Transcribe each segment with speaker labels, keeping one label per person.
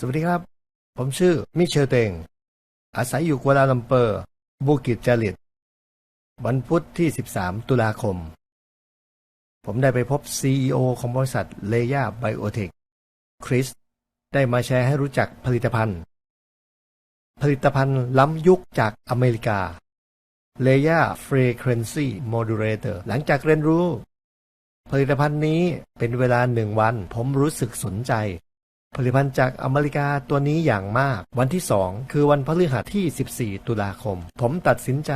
Speaker 1: สวัสดีครับ ผมชื่อมิเชลเตง อาศัยอยู่กัวลาลัมเปอร์ บูกิจจาริต วันพุธที่ 13 ตุลาคม ผมได้ไปพบ CEO ของบริษัทเลย่าไบโอเทค คริส ได้มาแชร์ให้รู้จักผลิตภัณฑ์ ผลิตภัณฑ์ล้ำยุคจากอเมริกาเลย่า Frequency Modulator หลังจากเรียนรู้ ผลิตภัณฑ์นี้เป็นเวลาหนึ่งวัน ผมรู้สึกสนใจ ผลิตภัณฑ์จากอเมริกาตัวนี้อย่างมาก วันที่สองคือวันพฤหัสที่ 14 ตุลาคม ผมตัดสินใจ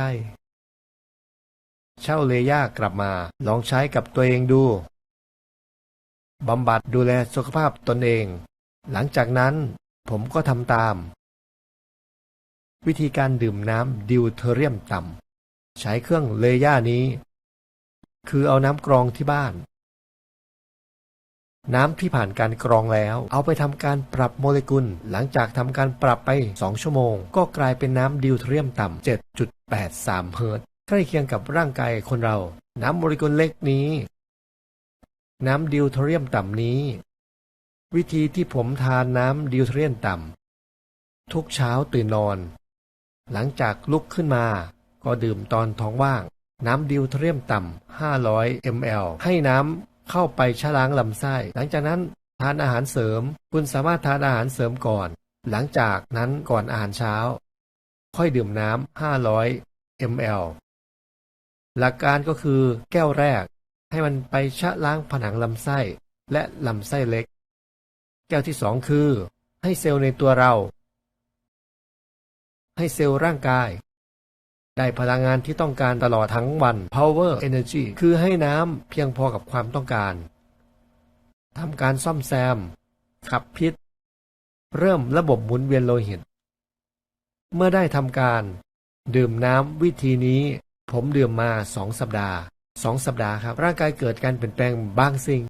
Speaker 1: เช่าเลย่ากลับมา ลองใช้กับตัวเองดูบำบัดดูแลสุขภาพตนเอง หลังจากนั้นผมก็ทำตาม วิธีการดื่มน้ำดิวเทเรียมต่ำใช้เครื่องเลย่านี้ คือเอาน้ำกรองที่บ้าน น้ำที่ผ่านการกรองแล้ว เอาไปทำการปรับโมเลกุล หลังจากทำการปรับไป 2 ชั่วโมง ก็กลายเป็นน้ำดิวเทเรียมต่ำ 7.83 เฮิรตซ์ใกล้เคียงกับร่างกายคนเรา น้ำโมเลกุลเล็กนี้ น้ำดิวเทเรียมต่ำนี้ วิธีที่ผมทานน้ำดิวเทเรียมต่ำทุกเช้าตื่นนอน หลังจากลุกขึ้นมา ก็ดื่มตอนท้องว่าง น้ำดิวเทเรียมต่ำ500 ml ให้น้ำ เข้าไปชะล้างลำไส้ หลังจากนั้นทานอาหารเสริม คุณสามารถทานอาหารเสริมก่อน หลังจากนั้นก่อนอาหารเช้า ค่อยดื่มน้ำ500 ml หลักการก็คือแก้วแรก ให้มันไปชะล้างผนังลำไส้และลำไส้เล็ก แก้วที่สองคือ ให้เซลล์ในตัวเรา ให้เซลล์ร่างกาย ได้พลังงานที่ต้องการตลอดทั้งวัน power energy คือให้น้ำเพียงพอกับความต้องการทำการซ่อมแซม ขับพิษ เริ่มระบบหมุนเวียนโลหิต เมื่อได้ทำการ ดื่มน้ำวิธีนี้ ผมดื่มมาสองสัปดาห์สองสัปดาห์ครับ ร่างกายเกิดการเปลี่ยนแปลงบางสิ่ง